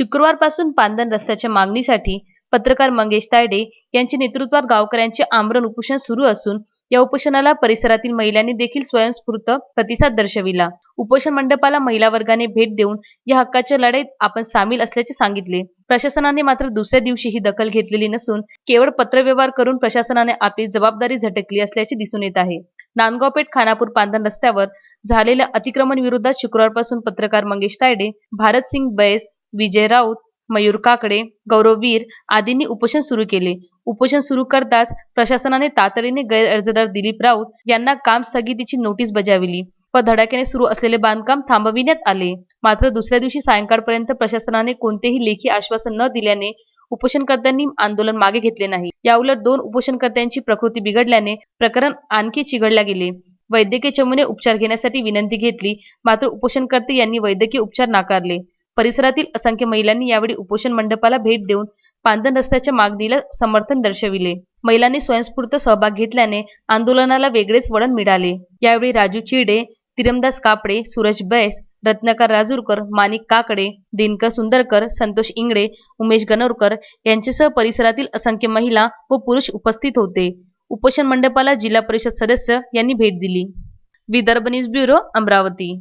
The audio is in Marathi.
शुक्रवारपासून पांदन रस्त्याच्या मागणीसाठी पत्रकार मंगेश तायडे यांच्या नेतृत्वात गावकऱ्यांचे आमरण उपोषण सुरू असून या उपोषणाला परिसरातील महिलांनी देखील स्वयंस्फूर्त प्रतिसाद दर्शविला. उपोषण मंडपाला महिला वर्गाने भेट देऊन या हक्काच्या लढाईत आपण सामील असल्याचे सांगितले. प्रशासनाने मात्र दुसऱ्या दिवशी ही दखल घेतलेली नसून केवळ पत्रव्यवहार करून प्रशासनाने आपली जबाबदारी झटकली असल्याचे दिसून येत आहे. नांदगावपेठ खानापूर पांदन रस्त्यावर झालेल्या अतिक्रमण विरोधात शुक्रवारपासून पत्रकार मंगेश तायडे भारतसिंग बैस विजय राऊत मयूर काकडे गौरव वीर आदींनी उपोषण सुरू केले. उपोषण सुरू करताच प्रशासनाने तातडीने गैरअर्जदार दिलीप राऊत यांना काम स्थगितीची नोटीस बजावली. व धडाक्याने सुरू असलेले बांधकाम थांबविण्यात आले. मात्र दुसऱ्या दिवशी सायंकाळपर्यंत प्रशासनाने कोणतेही लेखी आश्वासन न दिल्याने उपोषणकर्त्यांनी आंदोलन मागे घेतले नाही. याउलट दोन उपोषणकर्त्यांची प्रकृती बिघडल्याने प्रकरण आणखी चिघळले गेले. वैद्यकीय चमूने उपचार घेण्यासाठी विनंती घेतली मात्र उपोषणकर्ते यांनी वैद्यकीय उपचार नाकारले. परिसरातील असंख्य महिलांनी यावेळी उपोषण मंडपाला भेट देऊन पांदन रस्त्याच्या मागणीला समर्थन दर्शविले. महिलांनी स्वयंस्फूर्त सहभाग घेतल्याने आंदोलनाला वेगळेच वळण मिळाले. यावेळी राजू चिडे तिरमदास कापडे सूरज बैस रत्नाकर राजूरकर माणिक काकडे दिनकर सुंदरकर संतोष इंगळे उमेश गणोरकर यांच्यासह परिसरातील असंख्य महिला व पुरुष उपस्थित होते. उपोषण मंडपाला जिल्हा परिषद सदस्य यांनी भेट दिली. Vidarbha news bureau Amravati.